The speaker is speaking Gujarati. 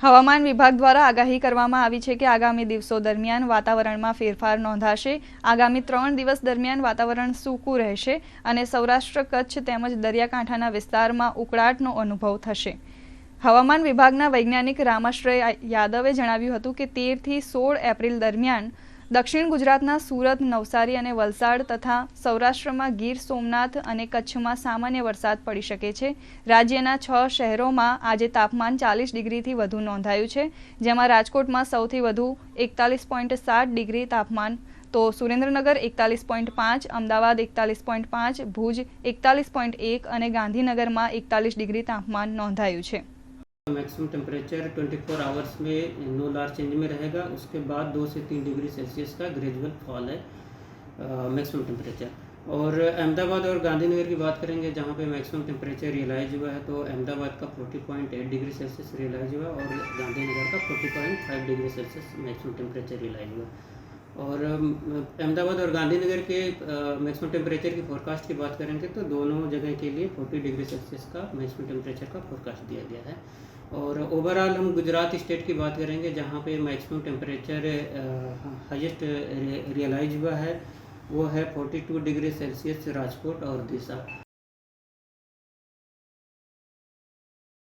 હવામાન વિભાગ દ્વારા આગાહી કરવામાં આવી છે કે આગામી દિવસો દરમિયાન વાતાવરણમાં ફેરફાર નોંધાશે. આગામી ત્રણ દિવસ દરમિયાન વાતાવરણ સૂકું રહેશે અને સૌરાષ્ટ્ર, કચ્છ તેમજ દરિયાકાંઠાના વિસ્તારમાં ઉકળાટનો અનુભવ થશે. હવામાન વિભાગના વૈજ્ઞાનિક રામાશ્રય યાદવે જણાવ્યું હતું કે તેરથી સોળ એપ્રિલ દરમિયાન દક્ષિણ ગુજરાતના સુરત, નવસારી અને વલસાડ તથા સૌરાષ્ટ્રમાં ગીર સોમનાથ અને કચ્છમાં સામાન્ય વરસાદ પડી શકે છે. રાજ્યના છ શહેરોમાં આજે તાપમાન ચાલીસ ડિગ્રીથી વધુ નોંધાયું છે. જેમાં રાજકોટમાં સૌથી વધુ એકતાલીસ પોઈન્ટ સાત ડિગ્રી તાપમાન, તો સુરેન્દ્રનગર એકતાલીસ પોઈન્ટ પાંચ, અમદાવાદ એકતાલીસ પોઈન્ટ પાંચ, ભુજ એકતાલીસ પોઈન્ટ એક અને ગાંધીનગરમાં એકતાલીસ ડિગ્રી તાપમાન નોંધાયું છે. मैक्सिमम टेम्परेचर 24 आवर्स में नो लार्ज चेंज में रहेगा। उसके बाद दो से तीन डिग्री सेल्सियस का ग्रेजुअल फॉल है मैक्सिमम टेम्परेचर और अहमदाबाद और गांधीनगर की बात करेंगे, जहाँ पे मैक्सिमम टेम्परेचर रियलाइज़ हुआ है तो अहमदाबाद का 40.8 डिग्री सेल्सियस रियलाइज़ हुआ और गांधीनगर का 40.5 degree Celsius maximum temperature realise हुआ। और अहमदाबाद और गांधीनगर के मैक्सिमम टेम्परेचर की फोरकास्ट की बात करेंगे तो दोनों जगह के लिए 40 डिग्री सेल्सियस का मैक्सिमम टेम्परेचर का फोरकास्ट दिया गया है। और ओवरऑल हम गुजरात स्टेट की बात करेंगे जहाँ पे मैक्सिमम टेम्परेचर हाईएस्ट रियलाइज़ हुआ है, वो है 42 डिग्री सेल्सियस राजकोट और दिशा।